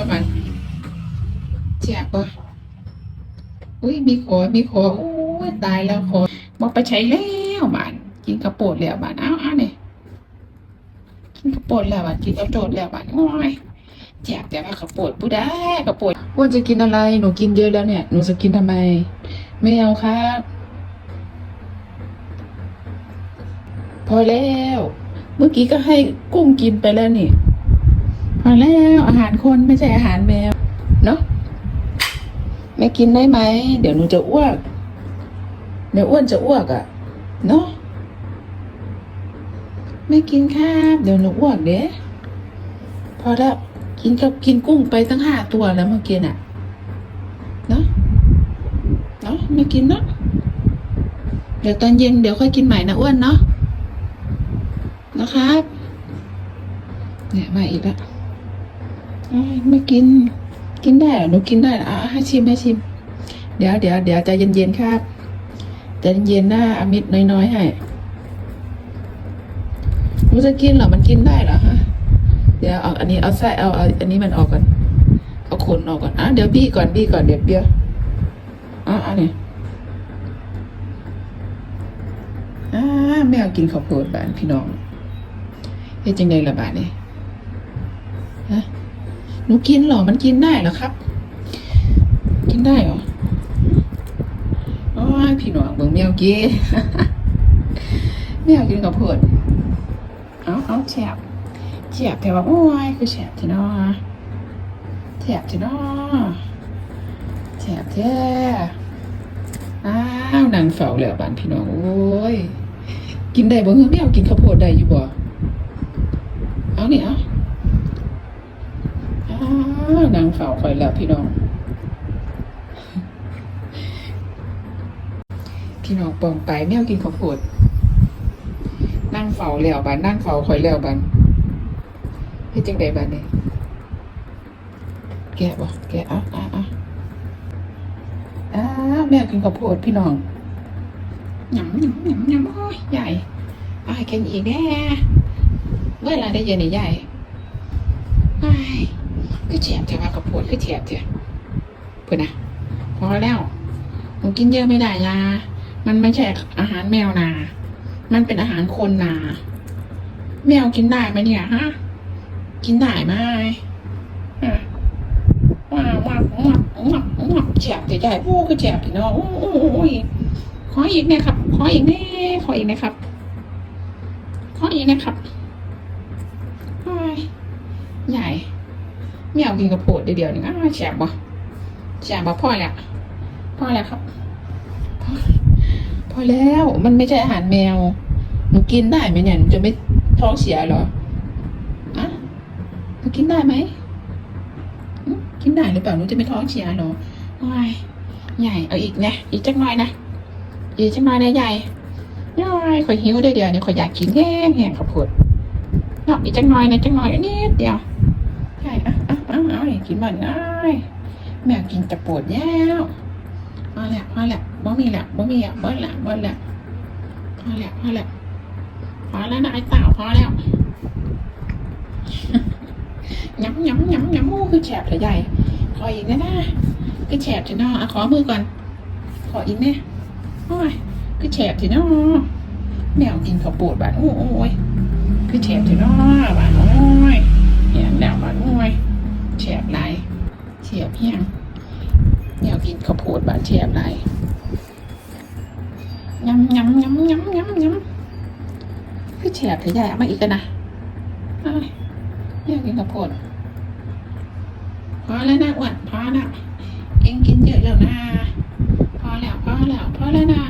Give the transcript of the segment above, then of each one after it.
ว่ามันแจบปะอุ้ยมีขอมีขอโอ้ยตายแล้วขอมาไปใช้แล้วบานกินกระโปดแล้วบานอ้าวอ้าวเนี่ยกินกระโปดแล้วบานกินกระโจดแล้วบานโอ้ยแจบแต่ว่ากระโปดผู้ได้กระโปดว่าจะกินอะไรหนูกินเยอะแล้วเนี่ยหนูจะกินทำไม ไม่เอาครับพอแล้ว เมื่อกี้ก็ให้กุ้งกินไปแล้วนี่ พอแล้วอาหารคนไม่ใช่อาหารแมว เนาะไม่กินได้ไหม เดี๋ยวหนูจะอ้วก เดี๋ยวอ้วนจะอ้วกอะ่ะ เนาะไม่กินครับ เดี๋ยวหนูอ้วกเด้พอแล้วกินกับกินกุ้งไปตั้งห้าตัวแล้วเมื่อกี้น่ะ เนาะเนาะไม่กินเนาะเดี๋ยวตอนเย็นเดี๋ยวค่อยกินใหม่นะอ้วนเนาะนะครับ เนี่ยมาอีกแล้ว อ้ายไม่กิน กินได้เหรอหนูกินได้เหรออะให้ชิมให้ชิม เดี๋ยวเดี๋ยวเดี๋ยวใจเย็นๆครับใจเย็นๆหนะอามิดน้อยๆให้หนูจะกินเหรอมันกินได้เหรอฮะเดี๋ยวเอาอันนี้เอาไส้เอาเอาอันนี้มันออกก่อนเอาขนออกก่อนอะเดี๋ยวบี้ก่อนบี้ก่อนเดี๋ยวเบี้ยวอะอันนี้อ่าแมวกินข้าวโพดบานพี่น้องเฮ็ดจังไดล่ะบาดนี้ฮะ หนูกินหรอ มันกินได้เหรอครับ กินได้เหรอโอ้ยพี่หนวงเบิ่งแมวกินแมวกินกับเพื่อนเอาเอาแฉบแฉบแต่ว่าโอ้ยคือแฉบที่นอแฉบที่นอแฉบแท้อ้าวนางเฝ้าแล้วบ้านพี่น้อง โอ้ย กินได้บ่เฮ้ยแมวกินข้าวโพดได้อยู่บ่เอาเนี่ยเอาวนาง เฝ้าคอยแล้วพี่น้อง พี่น้องปองไปแมวกินข้าวโพดนั่งเฝ้าแล้วบันนั่งเฝ้าคอยแล้วบันเฮ็ดจังไดบันนี่แกะบ่แกะอะอะอะอ้าแมวกินข้าวโพดพี่น้องหยำหยำหยำหยำโอ้ยใหญ่เอาให้กินอีกแน่เมื่อได้เย็นนี่ใหญ่อ้าย ก็แฉบแต่ว่ากระโพดก็แฉบเถอะเพื่อนนะพอแล้วหนูกินเยอะไม่ได้นะมันไม่ใช่อาหารแมวนา มันเป็นอาหารคนนา แมวกินได้ไหมเนี่ยฮะ กินได้ไหมฮะว้าวว้าวว้าวว้าวว้าวแฉบแต่ใหญ่โอ้ก็แฉบพี่น้องโอ้โอ้ยขออีกนะครับ ขออีกแน่ขออีกนะครับ ขออีกนะครับใหญ่ ไม่เอากินกระโพดเดียวๆหนึ่งอ้าวแฉบบ่แฉบบ่พ่อแล้วพ่อแล้วครับพอพอแล้วมันไม่ใช่อาหารแมวหนูกินได้ไหมเนี่ยหนูจะไม่ท้องเสียหรออะหนูกินได้ไหมกินได้หรือเปล่าหนูจะไม่ท้องเสียหรอว้ายใหญ่เอาอีกนะอีกจักหน่อยนะอีกจักหน่อยนะใหญ่น้อยข่อยหิวได้เดียวเนี่ยข่อยอยากกินแห้งแห้งข้าวโพดเนาะอีกจักหน่อยนะจักหน่อยนิดเดียว อะอะอะเอาดิกินมันง่ายแมวกินจะปวดแล้วพอแล้วพอแล้วบ่มีแล้วบ่มีแล้วบ่แล้วบ่แล้วพอแล้วพอแล้วพอแล้วนะไอ้เต่าพอแล้วย้ำย้ำย้ำย้ำโอ้คือแฉบเถอะใหญ่ขออีกนะนะคือแฉบเถอะนอขอมือก่อน ขออีกเนี่ยโอ้ยคือแฉบเถอะนาะแมวกินข้าวโพดบาดโอ้ยคือแฉบเถอะนาะบาดโอ้ยเหียแล้วมาด้ย แฉบไรเฉียบเพียงแนวกินข้าวโพดบาดแฉบไรยำยำยำยำยำยำคือแฉบเถอใหญ่มาอีกนนะเอ้ยกินข้าวโพดพอแล้วนะอ้วนพอแล้วเองกินเยอะแล้วนะพอแล้วพอแล้วพอแล้วนะ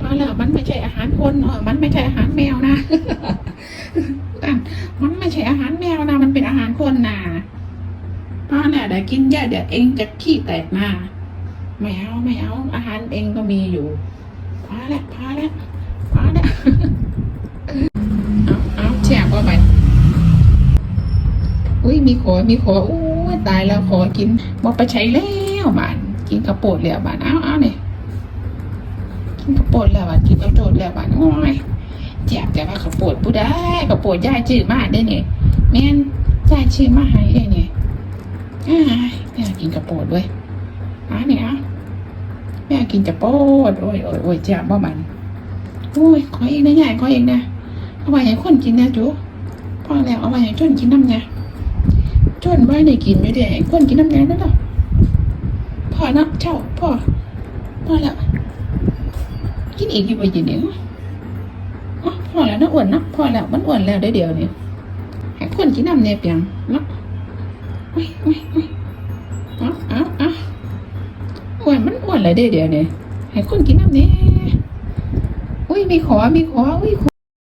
พอแล้วมันไม่ใช่อาหารคนเออมันไม่ใช่อาหารแมวนะ ตั้ง มันไม่ใช่อาหารแมวนะ มันเป็นอาหารคนนะพ่อเนี่ยเดี๋ยว กินเยอะเดี๋ยวเองจะขี้แตกหน้าไม่เอาไม่เอา อาหารเองก็มีอยู่พอแล้วพอแล้วพอแล้วเอาเอาแช่ว่าไปอุ้ยมีขอมีขออู้ตายแล้วขอกินบอไปใช้แล้วบานกินกระโปดแล้วบานเอาเอาเนี่ยกินกระโปดแล้วบานกินกระโจดแล้วบานโอ้ยเจ็บแต่ว่าเขาปวดผู้ได้เขาปวดย่ายชื่อมากได้เนี่ยแม่นย่ายชื่อมาให้ได้เนี่ย อ้ายแม่ กินกระโปดด้ยอะเนี่ยอะแม่กินกระโปดโอ้ยโอ้ยโอ้ยจ่บบ่มันโอ้ยขอเองนะยายขอเองนะเอาไว้ให้คนกินนะจูพอแล้วเอาไว้ให้จนกินน้ำเนี่ยจนไว้ได้กินอยู่เดี๋ยวให้คนกินน้ำเนี่ยนั่นหรอพอนะเจ้าพ่อพอแล้วกินอีกอยู่ไปกินเองอ๋อพอแล้วนะอ้วนนะพอแล้วมันอ้วนแล้วได้เดียวเนี่ยให้คนกินน้ำเนี่ยเปียงเนาะอุ้ยอุ้ยอุ้ย เลยเด้เดี๋ยวนี้ให้คนกินน้ำเนี่ยอุ้ยมีขอมีขออุ้ยขอ